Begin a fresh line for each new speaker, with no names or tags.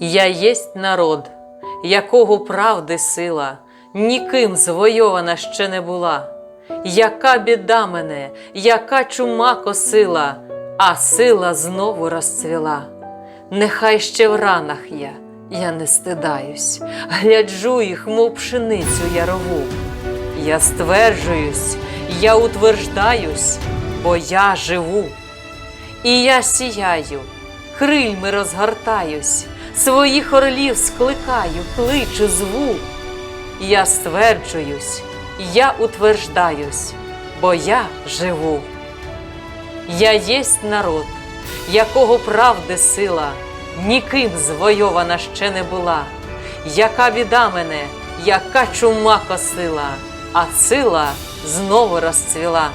Я єсть народ, якого правди сила, ніким звойована ще не була. Яка біда мене, яка чума косила, а сила знову розцвіла. Нехай ще в ранах я, я не стидаюсь, гляджу їх, мов пшеницю ярову. Я стверджуюсь, я утверждаюсь, бо я живу. І я сіяю, крильми розгортаюсь, своїх орлів скликаю, кличу, зву. Я стверджуюсь, я утверждаюсь, бо я живу. Я єсть народ, якого правди сила, ніким звойована ще не була. Яка біда мене, яка чума косила, а сила знову розцвіла.